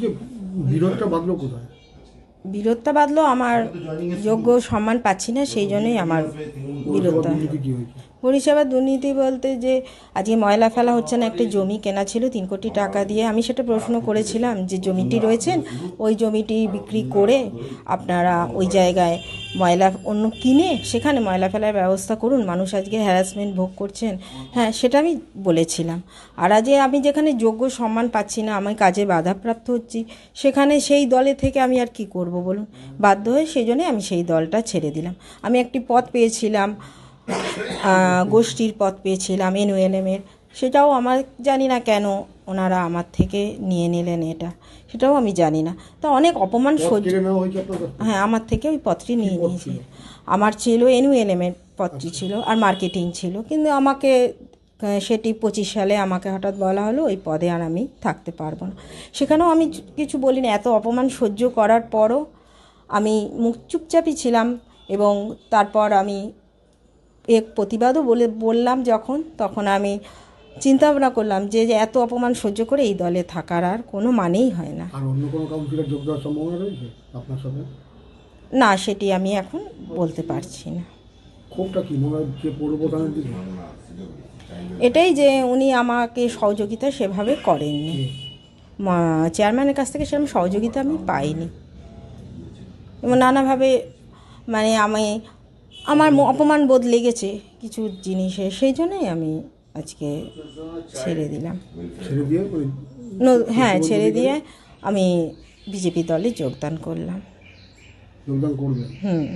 যে বিরোধটা বাঁধলো কোথায়? বিরোধটা বাঁধলো আমার যোগ্য সম্মান পাচ্ছি না সেই জন্যই আমার বিরোধটা। পরিষেবা দুর্নীতি বলতে যে আজকে ময়লা ফেলা হচ্ছে না একটা জমি কেনা ছিল তিন কোটি টাকা দিয়ে। আমি সেটা প্রশ্ন করেছিলাম যে জমিটি রয়েছেন ওই জমিটি বিক্রি করে আপনারা ওই জায়গায় ময়লা অন্য কিনে সেখানে ময়লা ফেলার ব্যবস্থা করুন। মানুষ আজকে হ্যারাসমেন্ট ভোগ করছেন। হ্যাঁ সেটা আমি বলেছিলাম। আর আজ আমি যেখানে যোগ্য সম্মান পাচ্ছি না, আমি কাজে বাধাপ্রাপ্ত হচ্ছি, সেখানে সেই দলে থেকে আমি আর কি করব বলুন? বাধ্য হয়ে সেই জন্যই আমি সেই দলটা ছেড়ে দিলাম। আমি একটি পথ পেয়েছিলাম গোষ্ঠীর পথ পেয়েছিলাম এনওএলএমের সেটাও আমার জানি না কেন ওনারা আমার থেকে নিয়ে নিলেন এটা। সেটাও আমি জানি না। তা অনেক অপমান সহ্য? হ্যাঁ আমার থেকে ওই পদটি নিয়ে নিয়েছি আমার ছিল এনওএলএমের পদটি ছিল আর মার্কেটিং ছিল। কিন্তু আমাকে সেটি পঁচিশ সালে আমাকে হঠাৎ বলা হলো ওই পদে আর আমি থাকতে পারব না। সেখানেও আমি কিছু বলিনি। এত অপমান সহ্য করার পরও আমি মুখ চুপচাপই ছিলাম এবং তারপর আমি এক প্রতিবাদও বলে বললাম যখন তখন আমি চিন্তা ভাবনা করলাম যে যে এত অপমান সহ্য করে এই দলে থাকার আর কোনো মানেই হয় না। আর অন্য কোনো কাউন্সিলর যোগ দেওয়ার সম্ভাবনা রয়েছে আপনার সাথে না সেটি আমি এখন বলতে পারছি না। ক্ষোভটা কি? মনে হচ্ছে দিকে। এটাই যে উনি আমাকে সহযোগিতা সেভাবে করেননি। চেয়ারম্যানের কাছ থেকে সেরকম সহযোগিতা আমি পাইনি। এবং নানাভাবে মানে আমি আমার অপমান বোধ লেগেছে কিছু জিনিসে সেই জন্যই আমি আজকে ছেড়ে দিলাম। ছেড়ে দিয়ে ন- হ্যাঁ ছেড়ে দিয়ে আমি বিজেপি দলে যোগদান করলাম। যোগদান করবেন? হুম।